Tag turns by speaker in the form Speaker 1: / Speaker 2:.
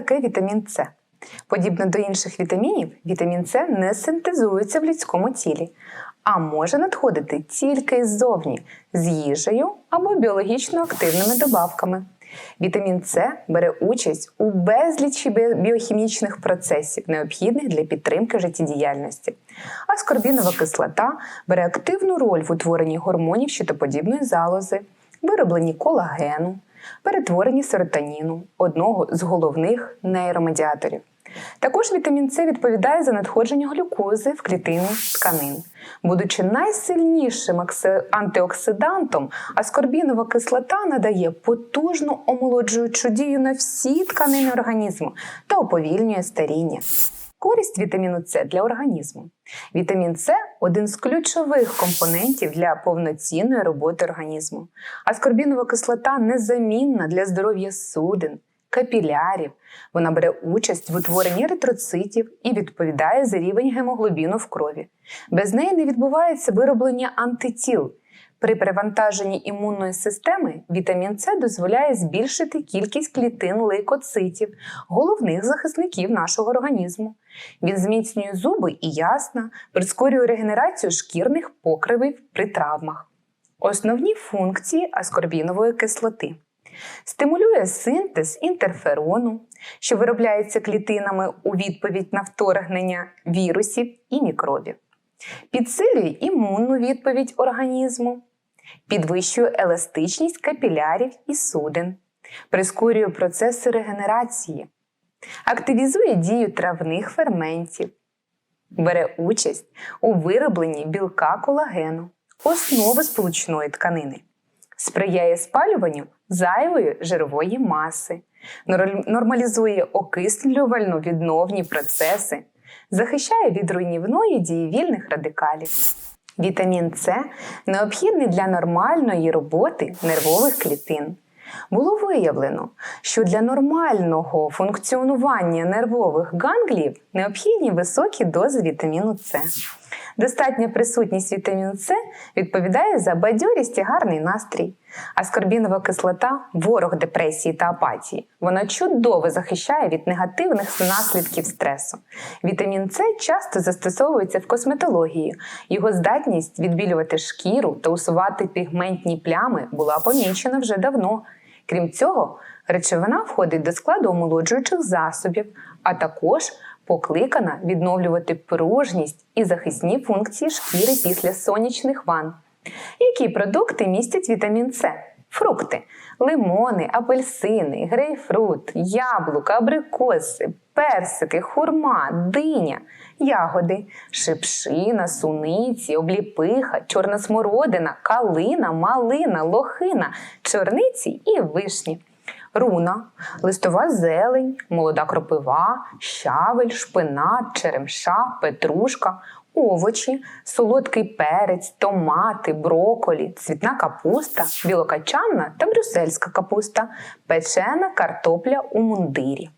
Speaker 1: таке вітамін С? Подібно до інших вітамінів, вітамін С не синтезується в людському тілі, а може надходити тільки ззовні з їжею або біологічно активними добавками. Вітамін С бере участь у безлічі біохімічних процесів, необхідних для підтримки життєдіяльності. Аскорбінова кислота бере активну роль в утворенні гормонів щитоподібної залози, виробленні колагену, перетворенні серотоніну, одного з головних нейромедіаторів. Також вітамін С відповідає за надходження глюкози в клітини тканин. Будучи найсильнішим антиоксидантом, аскорбінова кислота надає потужну омолоджуючу дію на всі тканини організму та уповільнює старіння. Користь вітаміну С для організму. Вітамін С один з ключових компонентів для повноцінної роботи організму. Аскорбінова кислота незамінна для здоров'я судин, капілярів. Вона бере участь в утворенні ретроцитів і відповідає за рівень гемоглобіну в крові. Без неї не відбувається вироблення антитіл. При перевантаженні імунної системи вітамін С дозволяє збільшити кількість клітин лейкоцитів, головних захисників нашого організму. Він зміцнює зуби і ясна, прискорює регенерацію шкірних покривів при травмах. Основні функції аскорбінової кислоти. Стимулює синтез інтерферону, що виробляється клітинами у відповідь на вторгнення вірусів і мікробів. Підсилює імунну відповідь організму, підвищує еластичність капілярів і судин, прискорює процеси регенерації, активізує дію травних ферментів, бере участь у виробленні білка колагену, основи сполучної тканини, сприяє спалюванню зайвої жирової маси, нормалізує окислювально відновні процеси, захищає від руйнівної дії вільних радикалів. Вітамін С необхідний для нормальної роботи нервових клітин. Було виявлено, що для нормального функціонування нервових ганглів необхідні високі дози вітаміну С. Достатня присутність вітаміну С відповідає за бадьорість і гарний настрій. Аскорбінова кислота ворог депресії та апатії. Вона чудово захищає від негативних наслідків стресу. Вітамін С часто застосовується в косметології. Його здатність відбілювати шкіру та усувати пігментні плями була помічена вже давно. Крім цього, речовина входить до складу омолоджуючих засобів, а також покликана відновлювати пружність і захисні функції шкіри після сонячних ванн. Які продукти містять вітамін С? Фрукти, лимони, апельсини, грейпфрут, яблука, абрикоси, персики, хурма, диня, ягоди, шипшина, суниці, обліпиха, чорна смородина, калина, малина, лохина, чорниці і вишні. Руна, листова зелень, молода кропива, щавель, шпинат, черемша, петрушка, овочі, солодкий перець, томати, броколі, цвітна капуста, білокачанна та брюссельська капуста, печена картопля у мундирі.